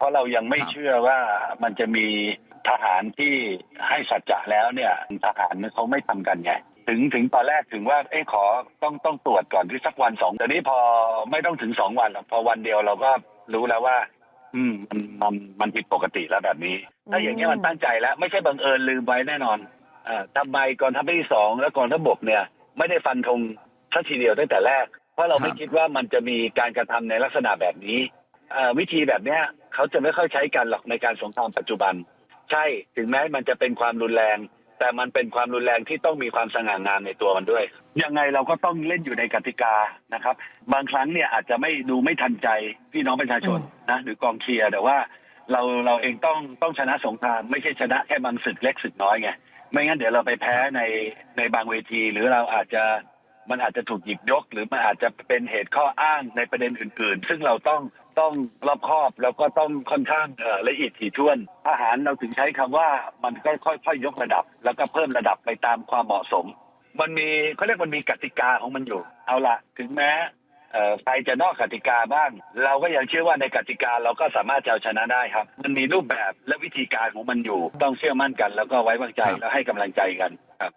เพราะเรายังไม่ครับเชื่อว่ามันจะมีทหารที่ให้สัจจะแล้วเนี่ยทหารเขาไม่ทำกันไงถึงถึงตอนแรกถึงว่าเอ้ขอต้องต้องตรวจก่อนที่สักวันสองแต่นี้พอไม่ต้องถึงสองวันหรอกพอวันเดียวเราก็รู้แล้วว่า อืมมันมันมันผิดปกติแล้วแบบนี้ ถ้าอย่างนี้ยมันตั้งใจแล้ว ไม่ใช่บังเอิญลืมไว้แน่นอนเอ่อทำไมกองทัพภาคที่สองและกองทัพบกเนี่ย ไม่ได้ฟันธงทัทีเดียวตั้งแต่แรก เพราะเราไม่ครับคิดว่ามันจะมีการกระทำในลักษณะแบบนี้เอ่อวิธีแบบเนี้ย เขาจะไม่ค่อยใช้กันหรอกในการสงครามปัจจุบัน ใช่ถึงแม้มันจะเป็นความรุนแรง แต่มันเป็นความรุนแรงที่ต้องมีความสง่างามในตัวมันด้วย ยังไงเราก็ต้องเล่นอยู่ในกติกานะครับ บางครั้งเนี่ยอาจจะไม่ดูไม่ทันใจพี่น้องประชาชนนะหรือกองเชียร์แต่ว่าเราเราเองต้องต้องชนะสงครามไม่ใช่ชนะแค่บางศึกเล็กศึกน้อยไงไม่งั้นเดี๋ยวเราไปแพ้ในในบางเวที หรือเราอาจจะ มันอาจจะถูกหยิบยก หรือมันอาจจะเป็นเหตุข้ออ้างในประเด็นอื่น ๆ ซึ่งเราต้องต้องรอบคอบแล้วก็ต้องค่อนข้างออละเอียดถี่ถ้วนทหารเราถึงใช้คำว่ามันก็ค่อยๆยกระดับ แล้วก็เพิ่มระดับไปตามความเหมาะสม มันมีเขาเรียกมันมีกติกาของมันอยู่ เอาละถึงแม้เออใครจะนอกกติกาบ้าง เราก็ยังเชื่อว่าในกติกาเราก็สามารถจะเอาชนะได้ครับ มันมีรูปแบบและวิธีการของมันอยู่ ต้องเชื่อมั่นกัน แล้วก็ไว้วางใจแล้วให้กำลังใจกันครับ